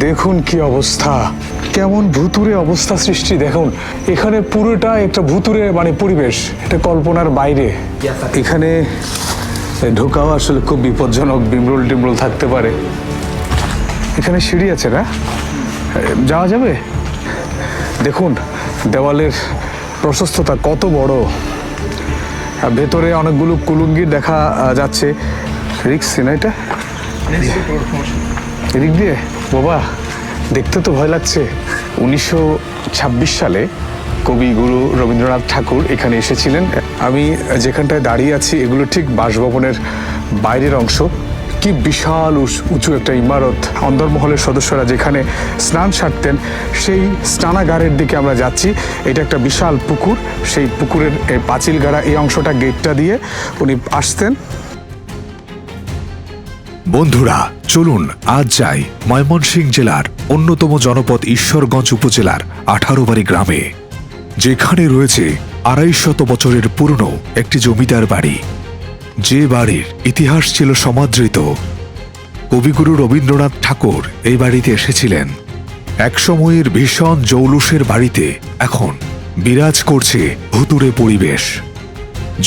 দেখুন কি অবস্থা। কেমন ভুতুরে অবস্থা সৃষ্টি, দেখুন। এখানে পুরোটা একটা ভুতুরে মানে পরিবেশ, এটা কল্পনার বাইরে। এখানে ঢোকাও আসলে খুব বিপজ্জনক, বিমরুল টিমরুল থাকতে পারে। এখানে সিঁড়ি আছে না? যাওয়া যাবে? দেখুন, দেওয়ালের প্রশস্ততা কত বড়। ভেতরে অনেকগুলো কুলুঙ্গির দেখা যাচ্ছে। রিক্স না এটা? এদিক দিয়ে? বাবা, দেখতে তো ভয় লাগছে। উনিশশো ছাব্বিশ সালে কবি গুরু রবীন্দ্রনাথ ঠাকুর এখানে এসেছিলেন। আমি যেখানটায় দাঁড়িয়ে আছি, এগুলো ঠিক বাসভবনের বাইরের অংশ। কি বিশাল উঁচু একটা ইমারত। অন্দরমহলের সদস্যরা যেখানে স্নান সারতেন, সেই স্নানাগারের দিকে আমরা যাচ্ছি। এটা একটা বিশাল পুকুর। সেই পুকুরের এই পাঁচিল গাড়া এই অংশটা গেটটা দিয়ে উনি আসতেন। বন্ধুরা, চলুন আজ যাই ময়মনসিংহ জেলার অন্যতম জনপদ ঈশ্বরগঞ্জ উপজেলার আঠারো বাড়ি গ্রামে, যেখানে রয়েছে আড়াই শত বছরের পুরনো একটি জমিদার বাড়ি। যে বাড়ির ইতিহাস ছিল সমাদৃত। কবিগুরু রবীন্দ্রনাথ ঠাকুর এই বাড়িতে এসেছিলেন। একসময়ের ভীষণ জৌলুসের বাড়িতে এখন বিরাজ করছে ভুতুরে পরিবেশ।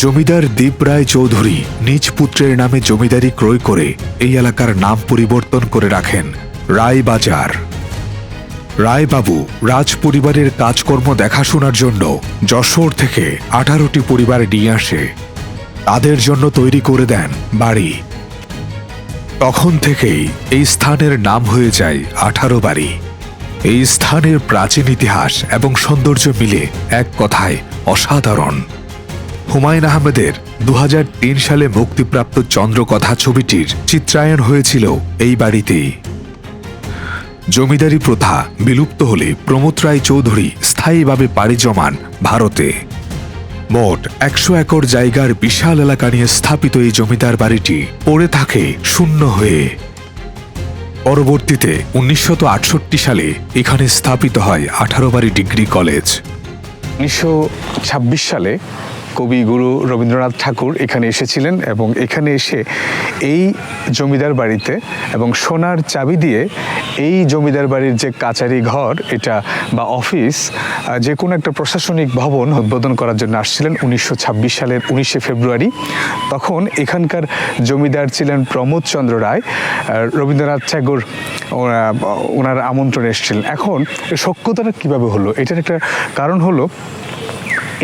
জমিদার দীপ রায় চৌধুরী নিজ পুত্রের নামে জমিদারি ক্রয় করে এই এলাকার নাম পরিবর্তন করে রাখেন। রায় বাজার রায়বাবু রাজ পরিবারের কাজকর্ম দেখাশোনার জন্য যশোর থেকে আঠারোটি পরিবার নিয়ে আসে। তাদের জন্য তৈরি করে দেন বাড়ি। তখন থেকেই এই স্থানের নাম হয়ে যায় আঠারো বাড়ি। এই স্থানের প্রাচীন ইতিহাস এবং সৌন্দর্য মিলে এক কথায় অসাধারণ। হুমায়ুন আহমেদের দু হাজার তিন সালে মুক্তিপ্রাপ্ত চন্দ্রকথা ছবিটির চিত্রায়ন হয়েছিল এই বাড়িতেই। জমিদারি প্রথা বিলুপ্ত হলে প্রমোদ রায় চৌধুরী স্থায়ীভাবে পাড়ি জমান ভারতে। মোট একশো একর জায়গার বিশাল এলাকা নিয়ে স্থাপিত এই জমিদার বাড়িটি পড়ে থাকে শূন্য হয়ে। পরবর্তীতে উনিশশো আটষট্টি সালে এখানে স্থাপিত হয় আঠারো বাড়ি ডিগ্রি কলেজ। উনিশশো ছাব্বিশ সালে কবি গুরু রবীন্দ্রনাথ ঠাকুর এখানে এসেছিলেন এবং এখানে এসে এই জমিদার বাড়িতে এবং সোনার চাবি দিয়ে এই জমিদার বাড়ির যে কাচারি ঘর, এটা বা অফিস যে কোনো একটা প্রশাসনিক ভবন উদ্বোধন করার জন্য আসছিলেন উনিশশো ছাব্বিশ সালের উনিশে ফেব্রুয়ারি। তখন এখানকার জমিদার ছিলেন প্রমোদ চন্দ্র রায় রবীন্দ্রনাথ ঠাকুর ওনা- ওনার আমন্ত্রণে এসেছিলেন। এখন এই সখ্যতাটা কীভাবে হলো? এটার একটা কারণ হলো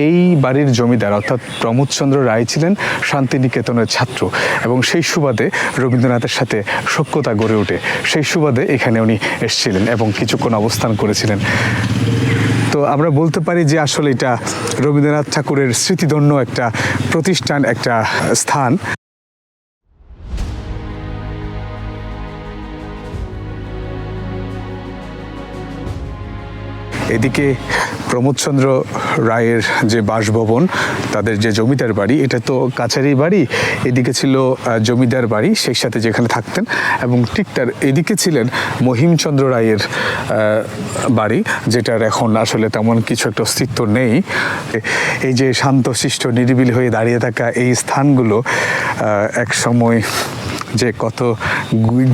এই বাড়ির জমিদার, অর্থাৎ প্রমোদচন্দ্র রায় ছিলেন শান্তিনিকেতনের ছাত্র এবং সেই সুবাদে রবীন্দ্রনাথের সাথে সখ্যতা গড়ে ওঠে। সেই সুবাদে এখানে উনি এসেছিলেন এবং কিছুক্ষণ অবস্থান করেছিলেন। তো আমরা বলতে পারি যে আসলে এটা রবীন্দ্রনাথ ঠাকুরের স্মৃতিধন্য একটা প্রতিষ্ঠান, একটা স্থান। এদিকে প্রমোদচন্দ্র রায়ের যে বাসভবন, তাদের যে জমিদার বাড়ি, এটা তো কাছারি বাড়ি, এদিকে ছিল জমিদার বাড়ি, সেই সাথে যেখানে থাকতেন, এবং ঠিক তার এদিকে ছিলেন মহিমচন্দ্র রায়ের বাড়ি, যেটার এখন আসলে তেমন কিছু একটা অস্তিত্ব নেই। এই যে শান্তশিষ্ট নিরিবিলি হয়ে দাঁড়িয়ে থাকা এই স্থানগুলো এক সময় যে কত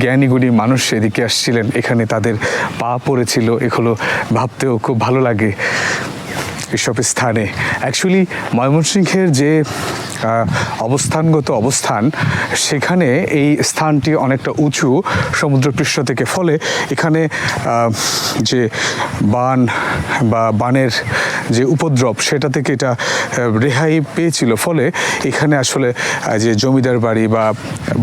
জ্ঞানীগুণী জ্ঞানী গুণী মানুষ এদিকে আসছিলেন। এখানে তাদের পা পড়েছিল, এগুলো ভাবতেও খুব ভালো লাগে। এসব স্থানে অ্যাকচুয়ালি ময়মনসিংহের যে অবস্থানগত অবস্থান, সেখানে এই স্থানটি অনেকটা উঁচু সমুদ্রপৃষ্ঠ থেকে। ফলে এখানে যে বান বা বানের যে উপদ্রব, সেটা থেকে এটা রেহাই পেয়েছিল। ফলে এখানে আসলে যে জমিদার বাড়ি বা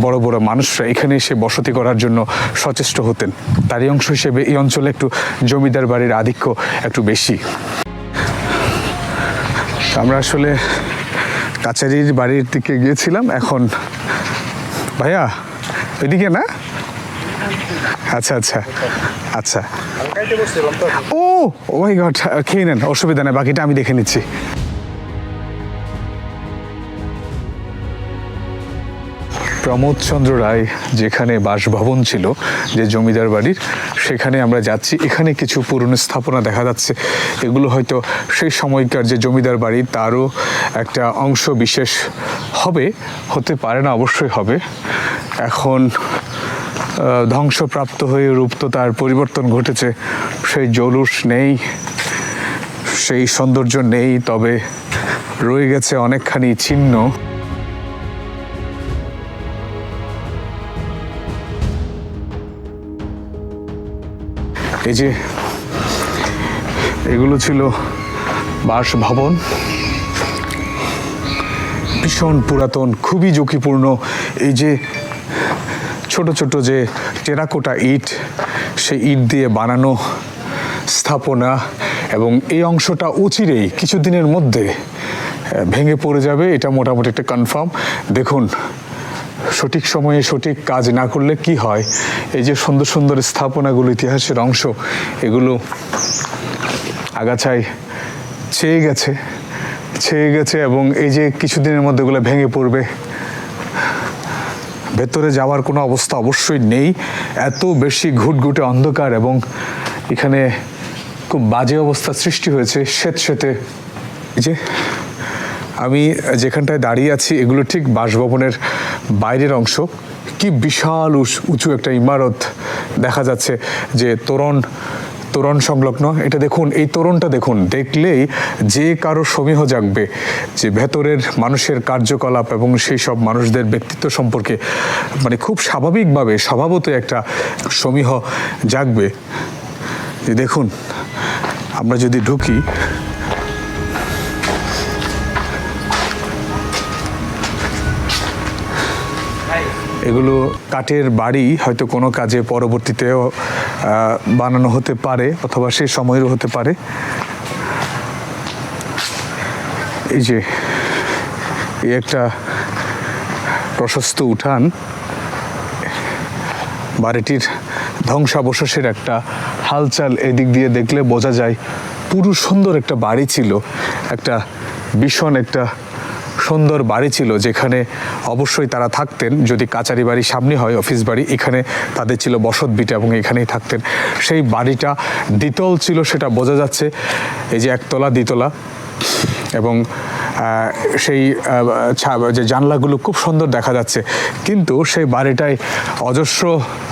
বড় বড় মানুষরা এখানে এসে বসতি করার জন্য সচেষ্ট হতেন। তারই অংশ হিসেবে এই অঞ্চলে একটু জমিদার বাড়ির আধিক্য একটু বেশি। আমরা আসলে কাছারির বাড়ির দিকে গিয়েছিলাম, এখন ভাইয়া ওইদিকে না? আচ্ছা আচ্ছা আচ্ছা। ও ওই গড, খেয়ে নেন, অসুবিধা নেই, বাকিটা আমি দেখে নিচ্ছি। প্রমোদচন্দ্র রায় যেখানে বাসভবন ছিল, যে জমিদার বাড়ির, সেখানে আমরা যাচ্ছি। এখানে কিছু পুরনো স্থাপনা দেখা যাচ্ছে। এগুলো হয়তো সেই সময়কার যে জমিদার বাড়ি, তারও একটা অংশ বিশেষ হবে, হতে পারে না, অবশ্যই হবে। এখন ধ্বংসপ্রাপ্ত হয়ে রূপ তো তার পরিবর্তন ঘটেছে। সেই জলুস নেই, সেই সৌন্দর্য নেই, তবে রয়ে গেছে অনেকখানি চিহ্ন এই যে, এগুলো ছিল বাসভবন। ভীষণ পুরাতন, খুবই ঝুঁকিপূর্ণ। এই যে, ছোট ছোট যে টেরাকোটা ইট, সেই ইট দিয়ে বানানো স্থাপনা এবং এই অংশটা অচিরেই, কিছুদিনের মধ্যে ভেঙে পড়ে যাবে, এটা মোটামুটি একটা কনফার্ম দেখুন সঠিক সময়ে সঠিক কাজ না করলে কি হয়? এই যে সুন্দর সুন্দর স্থাপনাগুলো, ইতিহাসের অংশ, এগুলো আগাছায় ছেয়ে গেছে ছেয়ে গেছে এবং এই যে কিছুদিনের মধ্যে এগুলো ভেঙে পড়বে, ভেতরে যাওয়ার কোনো অবস্থা অবশ্যই নেই। এত বেশি ঘুটঘুটে অন্ধকার এবং এখানে খুব বাজে অবস্থা সৃষ্টি হয়েছে স্বেত স্বেতে এই যে আমি যেখানটায় দাঁড়িয়ে আছি, এগুলো ঠিক বাসভবনের বাইরের অংশ। কি বিশাল উঁচ- একটা ইমারত দেখা যাচ্ছে যে তোরণ তোরণ সংলগ্ন। এটা দেখুন, এই তোরণটা দেখুন, দেখলেই যে কারও সমীহ জাগবে, যে ভেতরের মানুষের কার্যকলাপ এবং সেই সব মানুষদের ব্যক্তিত্ব সম্পর্কে মানে খুব স্বাভাবিকভাবে স্বভাবত একটা সমীহ জাগবে। যে দেখুন, আমরা যদি ঢুকি এগুলো কাঠের বাড়ি হয়তো কোনো কাজে পরবর্তীতেও বানানো হতে পারে অথবা সে সময়েরও হতে পারে। এই যে, এই একটা প্রশস্ত উঠান, বাড়িটির ধ্বংসাবশেষের একটা হালচাল এদিক দিয়ে দেখলে বোঝা যায় পুরো সুন্দর একটা বাড়ি ছিল, একটা ভীষণ একটা সুন্দর বাড়ি ছিল যেখানে অবশ্যই তারা থাকতেন। যদি কাচারি বাড়ি সামনে হয়, অফিস বাড়ি, এখানে তাদের ছিল বসত বিটা এবং এখানেই থাকতেন। সেই বাড়িটা দ্বিতল ছিল সেটা বোঝা যাচ্ছে। এই যে একতলা, দ্বিতলা এবং সেই যে জানলাগুলো খুব সুন্দর দেখা যাচ্ছে। কিন্তু সেই বাড়িটায় অজস্র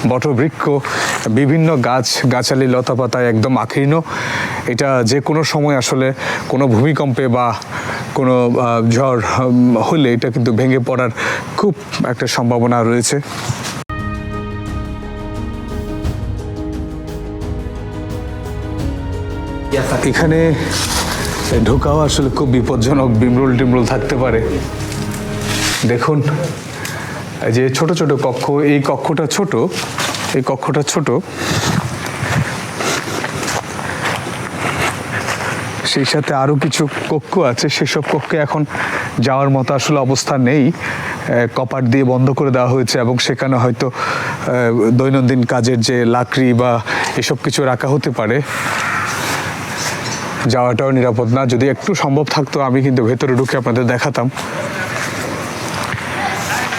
বটবৃক্ষ, বিভিন্ন গাছ, গাছালি লতাপাতায় একদম আকীর্ণ। এটা যে কোনো সময় আসলে কোনো ভূমিকম্পে বা কোনো ঝড় হলে এটা কিন্তু ভেঙে পড়ার খুব একটা সম্ভাবনা রয়েছে। এখানে ঢোকাও আসলে খুব বিপজ্জনক, বিমরুল টিমরুল থাকতে পারে। দেখুন যে ছোট ছোট কক্ষ, এই কক্ষটা ছোট, এই কক্ষটা ছোট। সেই সাথে আরও কিছু কক্ষ আছে। সেসব কক্ষে এখন যাওয়ার মতো আসলে অবস্থা নেই। কপাট দিয়ে বন্ধ করে দেওয়া হয়েছে এবং সেখানে হয়তো দৈনন্দিন কাজের যে লাকড়ি বা এসব কিছু রাখা হতে পারে। যাওয়াটাও নিরাপদ না। যদি একটু সম্ভব থাকতো, আমি কিন্তু ভেতরে ঢুকে আপনাদের দেখাতাম।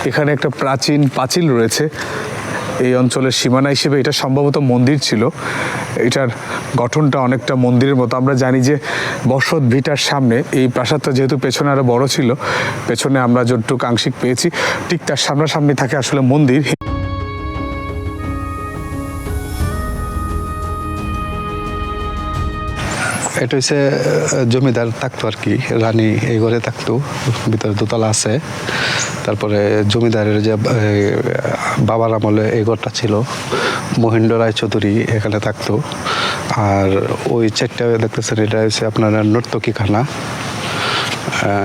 এখানে একটা প্রাচীন পাঁচিল রয়েছে। এই অঞ্চলের সীমানা হিসেবে এটা সম্ভবত মন্দির ছিল। এটার গঠনটা অনেকটা মন্দিরের মতো। আমরা জানি যে বসত ভিটার সামনে এই প্রাসাদটা যেহেতু পেছনে আরও বড় ছিল, পেছনে আমরা যতটুকু আংশিক পেয়েছি, ঠিক তার সামনাসামনি থাকে আসলে মন্দির। এটা হচ্ছে জমিদার থাকতো আর কি, রানী এই ঘরে থাকতো, ভিতরে দোতলা আছে। তারপরে জমিদারের যে বাবার আমলে এই ঘরটা ছিল, মহেন্দ্র রায় চৌধুরী এখানে থাকতো। আর ওই চারটা দেখতেছেন, এটা হচ্ছে আপনার নর্তকী খানা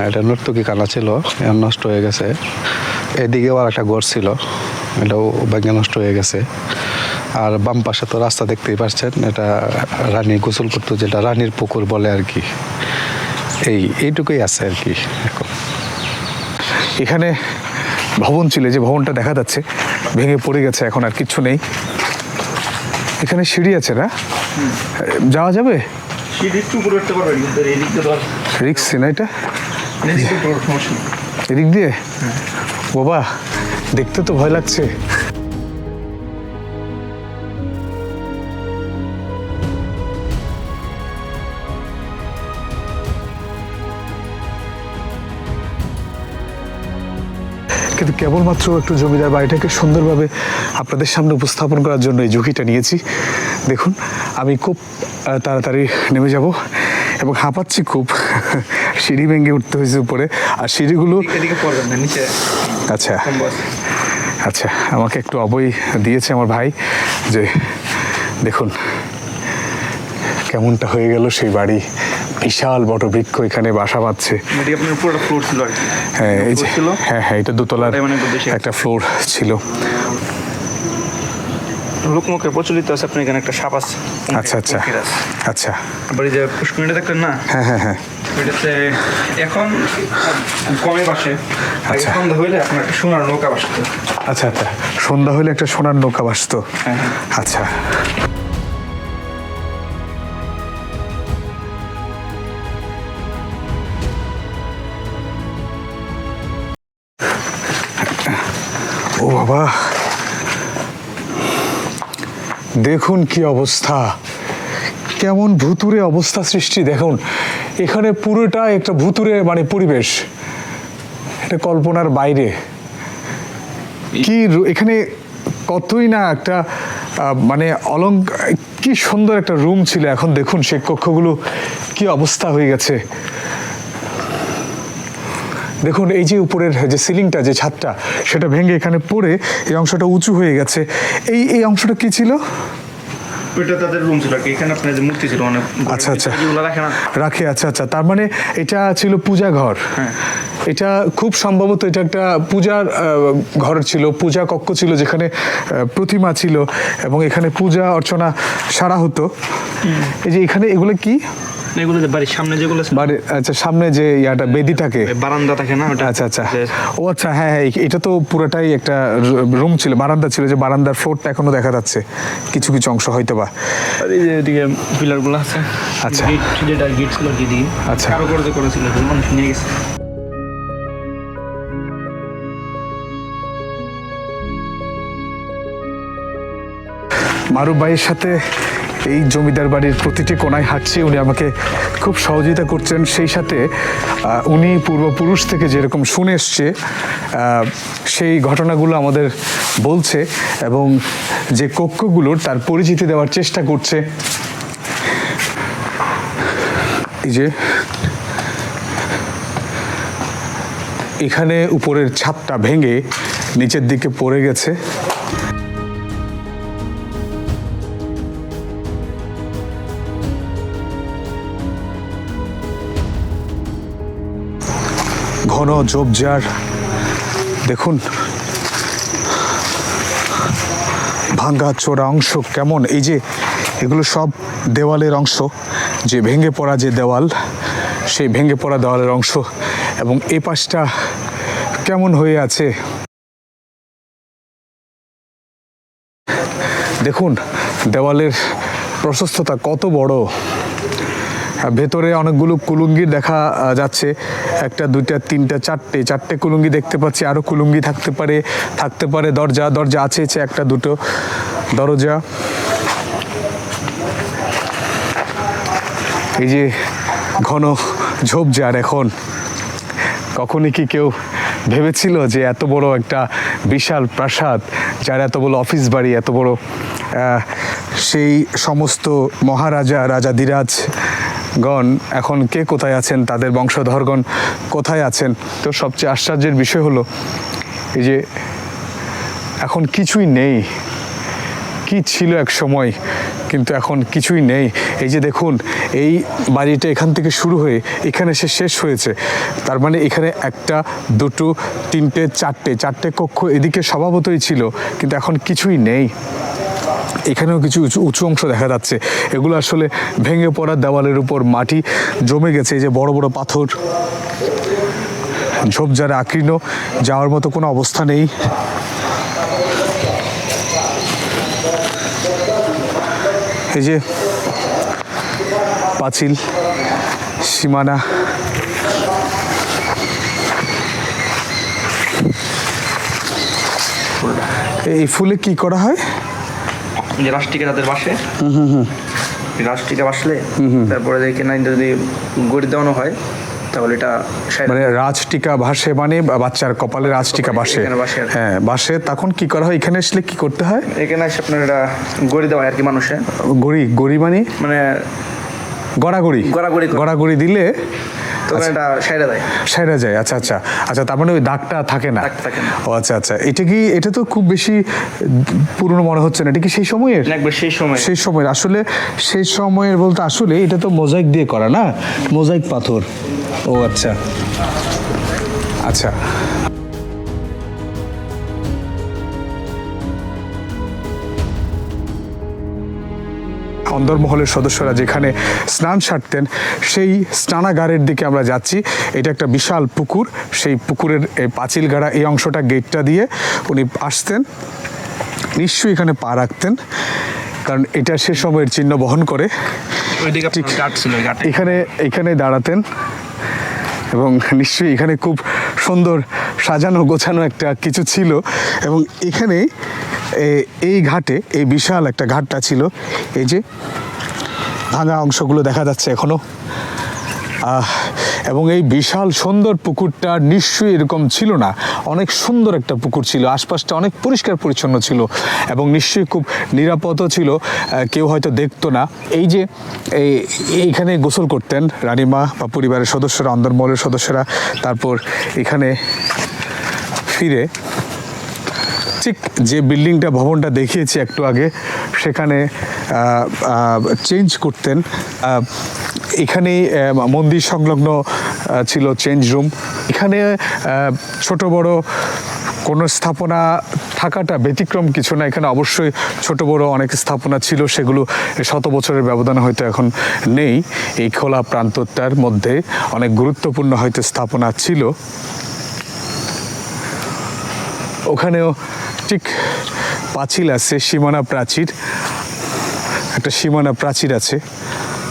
এটা নর্তকী খানা ছিল নষ্ট হয়ে গেছে। এদিকেও আর একটা ঘর ছিল, এটাও ভেঙে নষ্ট হয়ে গেছে। আর বাম পাশে তো রাস্তা দেখতেই পাচ্ছেন এটা রানী গোসল করতো যেটা রানীর পুকুর বলে আর কি। এই এইটুকুই আছে আর কি এখন। এখানে ভবন ছিল যে ভবনটা দেখা যাচ্ছে ভেঙে পড়ে গেছে এখন আর কিচ্ছু নেই। এখানে সিঁড়ি আছে না? যাওয়া যাবে? রিক্স না এটা? এদিক দিয়ে এদিক দিয়ে? বাবা দেখতে তো ভয় লাগছে। কেবলমাত্র একটু জমিদার বাড়িটাকে সুন্দরভাবে আপনাদের সামনে উপস্থাপন করার জন্য এই ঝুঁকিটা নিয়েছি। দেখুন আমি খুব তাড়াতাড়ি নেমে যাব এবং হাঁপাচ্ছি খুব। সিঁড়ি ভেঙে উঠতে হয়েছে উপরে। আর সিঁড়িগুলো আচ্ছা। আচ্ছা আমাকে একটু অবই দিয়েছে আমার ভাই যে দেখুন কেমনটা হয়ে গেল সেই বাড়ি। বিশাল বট বৃক্ষ এখানে বাসা বাঁধছে। হ্যাঁ এই যে ছিল। হ্যাঁ হ্যাঁ এটা দোতলার মানে একটু ফ্লোর ছিল। লোকমুখে প্রচলিত আছে আপনি এখানে একটা সাপ আছে। আচ্ছা আচ্ছা। আচ্ছা। এই যে পুষ্করিণীটা দেখলেন না? হ্যাঁ হ্যাঁ হ্যাঁ। এটাতে এখন কমে বাসে। আচ্ছা। সন্ধ্যা হইলে আপনার একটা সোনার নৌকা বাসত। আচ্ছা আচ্ছা। সন্ধ্যা হলে একটা সোনার নৌকা বাসতো। হ্যাঁ, হ্যাঁ। আচ্ছা। বাবা। দেখুন কি অবস্থা। কেমন ভুতুরে অবস্থা সৃষ্টি, দেখুন। এখানে পুরোটা একটা ভুতুরে মানে পরিবেশ। এটা কল্পনার বাইরে। কি এখানে কতই না একটা মানে অলঙ্ক কি সুন্দর একটা রুম ছিল। এখন দেখুন সে কক্ষগুলো কি অবস্থা হয়ে গেছে। দেখুন এই যে উপরের যে সিলিংটা যে ছাদটা সেটা ভেঙে এখানে পড়ে এই অংশটা উঁচু হয়ে গেছে। এই এই অংশটা কি ছিল? ওইটা তাদের রুম ছিল। এখানে আপনার যে মূর্তি ছিল আচ্ছা, আচ্ছা। রাখে না। রাখে আচ্ছা আচ্ছা। তার মানে এটা ছিল পূজা ঘর। হ্যাঁ। এটা খুব সম্ভবত এটা একটা পূজার ঘর ছিল পূজা কক্ষ ছিল যেখানে প্রতিমা ছিল এবং এখানে পূজা অর্চনা সারা হতো। এই যে এখানে এগুলো কি? এগুলো বাড়ির সামনে যেগুলো বাড়ি আচ্ছা সামনে যে ইয়াটা বেদি থাকে বারান্দা থাকে না ওটা? আচ্ছা আচ্ছা। ও আচ্ছা হ্যাঁ হ্যাঁ এটা তো পুরোটাই একটা রুম ছিল বারান্দা ছিল যে বারান্দার ফ্লোরটা এখনও দেখা যাচ্ছে। কিছু কিছু অংশ হয়তো বা এই যে এদিকে পিলারগুলো আছে আচ্ছা। গেট যেটা গেট ছিল দিদি আচ্ছা। কারও করে করেছিল মানুষ নিয়ে গেছে। মারুফ ভাইয়ের সাথে এই জমিদার বাড়ির প্রতিটি কোনায় হাঁটছি। উনি আমাকে খুব সহযোগিতা করছেন। সেই সাথে উনি পূর্বপুরুষ থেকে যেরকম শুনে এসছে সেই ঘটনাগুলো আমাদের বলছে এবং যে কক্ষগুলোর তার পরিচিতি দেওয়ার চেষ্টা করছে। এই যে, এখানে উপরের ছাদটা ভেঙে নিচের দিকে পড়ে গেছে। ঘন ঝোপঝাড় দেখুন, ভাঙ্গা চোরা অংশ কেমন? এই যে, এগুলো সব দেওয়ালের অংশ, যে ভেঙে পড়া যে দেওয়াল, সেই ভেঙে পড়া দেওয়ালের অংশ, এবং এই পাশটা কেমন হয়ে আছে? দেখুন, দেওয়ালের প্রশস্ততা কত বড়। ভেতরে অনেকগুলো কুলুঙ্গি দেখা যাচ্ছে। একটা, দুইটা, তিনটা, চারটে চারটে কুলুঙ্গি দেখতে পাচ্ছি। আরও কুলুঙ্গি থাকতে পারে থাকতে পারে। দরজা দরজা আছে আছে একটা, দুটো। দরজা। এই যে ঘন ঝোপঝাড় এখন। কখনই কি কেউ ভেবেছিল যে এত বড় একটা বিশাল প্রাসাদ, যার এত বড় অফিস বাড়ি, এত বড় সেই সমস্ত মহারাজা রাজাধিরাজ গণ, এখন কে কোথায় আছেন? তাদের বংশধরগণ কোথায় আছেন? তো সবচেয়ে আশ্চর্যের বিষয় হলো, এই যে এখন কিছুই নেই। কি ছিল এক সময়, কিন্তু এখন কিছুই নেই। এই যে দেখুন, এই বাড়িটা এখান থেকে শুরু হয়ে এখানে সে শেষ হয়েছে। তার মানে এখানে একটা, দুটো, তিনটে, চারটে চারটে কক্ষ এদিকে স্বভাবতই ছিল, কিন্তু এখন কিছুই নেই। এখানেও কিছু উঁচু অংশ দেখা যাচ্ছে। এগুলো আসলে ভেঙে পড়া দেওয়ালের উপর মাটি জমে গেছে। এই যে বড় বড় পাথর, ঝোপঝাড়ে আকীর্ণ, যাওয়ার মতো কোনো অবস্থা নেই। এই যে পাঁচিল, সীমানা, এই ফুলে কি করা হয়? যে রাষ্ট্রিকে তাদের বাসে রাষ্ট্রিকে বাসলে তারপরে দেখে না যদি গড়ি দেওয়ানো হয় তাহলে এটা মানে রাজটিকা ভাসে মানে বাচ্চার কপালে রাজটিকা ভাসে হ্যাঁ ভাসে তখন কি করা হয়? এখানে আসলে কি করতে হয়? এখানে এসে আপনার এটা গড়ি দেওয়া হয় আর কি মানুষে। গড়ি গড়ি মানে? মানে গড়াগড়ি। গড়াগড়ি। গড়াগড়ি দিলে এটা সাইডে যায় সেরা যায় আচ্ছা আচ্ছা। আচ্ছা তার মানে ওই দাগটা থাকে না। থাকে না। ও আচ্ছা আচ্ছা। এটা কি এটা তো খুব বেশি পুরনো মনে হচ্ছে না। এটা কি সেই সময়ের? একবার সেই সময় সেই সময়ের। আসলে সেই সময়ের বলতে আসলে এটা তো মোজাইক দিয়ে করা না? মোজাইক পাথর। ও আচ্ছা। আচ্ছা। অন্দরমহলের সদস্যরা যেখানে স্নান সারতেন সেই স্নানাগারের দিকে আমরা যাচ্ছি। এটা একটা বিশাল পুকুর। সেই পুকুরের এই পাঁচিল গাড়া এই অংশটা গেটটা দিয়ে উনি আসতেন। নিশ্চয়ই এখানে পা রাখতেন কারণ এটা সে সময়ের চিহ্ন বহন করে। এখানে এখানে দাঁড়াতেন এবং নিশ্চয়ই এখানে খুব সুন্দর সাজানো গোছানো একটা কিছু ছিল এবং এখানে এই ঘাটে এই বিশাল একটা ঘাটটা ছিল। এই যে ভাঙা অংশগুলো দেখা যাচ্ছে এখনও। আহ, এবং এই বিশাল সুন্দর পুকুরটা নিশ্চয়ই এরকম ছিল না। অনেক সুন্দর একটা পুকুর ছিল, আশপাশটা অনেক পরিষ্কার পরিচ্ছন্ন ছিল এবং নিশ্চয়ই খুব নিরাপদও ছিল কেউ হয়তো দেখতো না। এই যে, এই- এইখানে গোসল করতেন রানীমা বা পরিবারের সদস্যরা, অন্দরমহলের সদস্যরা, তারপর এখানে ফিরে ঠিক যে বিল্ডিংটা, ভবনটা দেখিয়েছি একটু আগে, সেখানে চেঞ্জ করতেন। এখানেই মন্দির সংলগ্ন ছিল চেঞ্জ রুম এখানে ছোট বড় কোনো স্থাপনা থাকাটা ব্যতিক্রম কিছু না। এখানে অবশ্যই ছোট বড় অনেক স্থাপনা ছিল, সেগুলো শত বছরের ব্যবধানে হয়তো এখন নেই। এই খোলা প্রান্তরটার মধ্যে অনেক গুরুত্বপূর্ণ হয়তো স্থাপনা ছিল। ওখানেও ঠিক পাঁচিল আছে, সীমানা প্রাচীর। একটা সীমানা প্রাচীর আছে।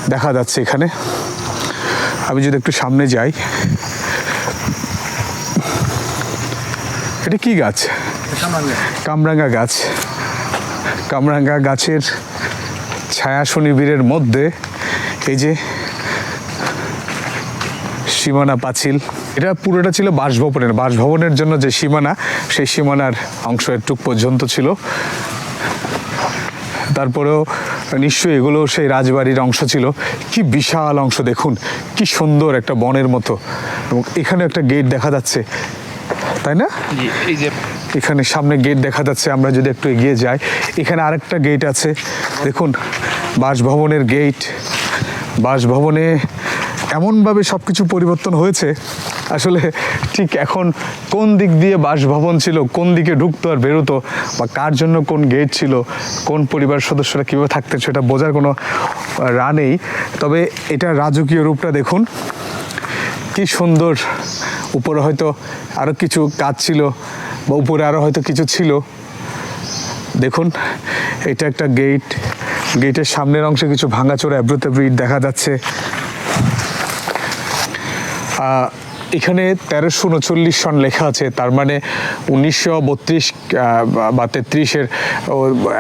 দেখা যাচ্ছে এখানে। আমি যদি একটু সামনে যাই। এটা কি গাছ? কামরাঙ্গা গাছ। কামরাঙ্গা গাছের ছায়া শনিবীরের মধ্যে এই যে সীমানা পাঁচিল। এটা পুরোটা ছিল বাসভবনের বাসভবনের জন্য যে সীমানা, সেই সীমানার অংশ একটু পর্যন্ত ছিল। তারপরেও নিশ্চয়ই এগুলো সেই রাজবাড়ির অংশ ছিল। কি বিশাল অংশ দেখুন কি সুন্দর একটা বনের মতো। এবং এখানে একটা গেট দেখা যাচ্ছে তাই না? এই যে এখানে সামনে গেট দেখা যাচ্ছে আমরা যদি একটু এগিয়ে যাই। এখানে আরেকটা গেট আছে দেখুন বাসভবনের গেট। বাসভবনে এমনভাবে সব কিছু পরিবর্তন হয়েছে, আসলে ঠিক এখন কোন দিক দিয়ে বাসভবন ছিল, কোন দিকে ঢুকতো আর বেরোতো, বা কার জন্য কোন গেট ছিল, কোন পরিবার সদস্যরা কীভাবে থাকতেন সেটা বোঝার কোনো রা নেই। তবে এটা রাজকীয় রূপটা দেখুন, কি সুন্দর, উপরে হয়তো আরও কিছু কাজ ছিল, বা উপরে আরও হয়তো কিছু ছিল। দেখুন, এটা একটা গেট গেটের সামনের অংশে কিছু ভাঙাচোরা অ্যাব্রোতেব্রো ইট দেখা যাচ্ছে। এখানে তেরোশো উনচল্লিশ সন লেখা আছে, তার মানে উনিশশো বত্রিশ বা তেত্রিশের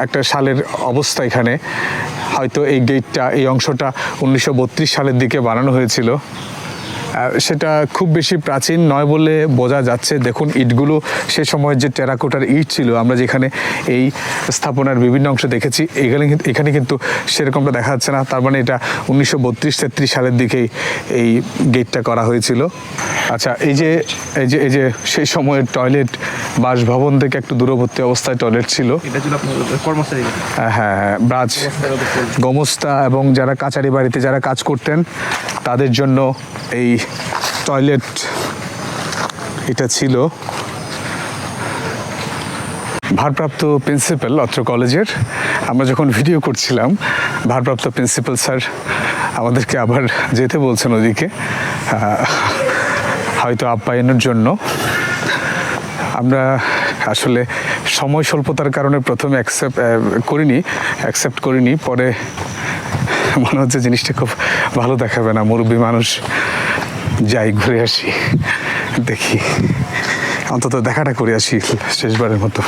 একটা সালের অবস্থা এখানে। হয়তো এই গেটটা এই অংশটা উনিশশো বত্রিশ সালের দিকে বানানো হয়েছিল। সেটা খুব বেশি প্রাচীন নয় বলে বোঝা যাচ্ছে। দেখুন ইটগুলো সে সময়ের যে টেরাকোটার ইট ছিল আমরা যেখানে এই স্থাপনার বিভিন্ন অংশ দেখেছি এখানে কিন্তু এখানে কিন্তু সেরকমটা দেখা যাচ্ছে না। তার মানে এটা উনিশশো বত্রিশ তেত্রিশ সালের দিকেই এই গেটটা করা হয়েছিল। আচ্ছা এই যে এই যে এই যে সেই সময়ের টয়লেট বাসভবন থেকে একটু দূরবর্তী অবস্থায় টয়লেট ছিল। কর্মচারী হ্যাঁ হ্যাঁ ব্রাজ। গোমস্তা এবং যারা কাচারি বাড়িতে যারা কাজ করতেন তাদের জন্য এই টয়লেট এটা ছিল। ভারপ্রাপ্ত প্রিন্সিপাল, অত্র কলেজের, আমরা যখন ভিডিও করছিলাম, ভারপ্রাপ্ত প্রিন্সিপাল স্যার আমাদেরকে আবার যেতে বলছেন ওদিকে। হয়তো আপ্যায়নের জন্য। আমরা আসলে সময় স্বল্পতার কারণে প্রথমে অ্যাকসেপ্ট করিনি অ্যাকসেপ্ট করিনি। পরে মনে হচ্ছে জিনিসটা খুব ভালো দেখাবে না, মুরব্বী মানুষ। যাই ঘুরে আসি দেখি। অন্তত দেখাটা করে আসি শেষবারের মতো।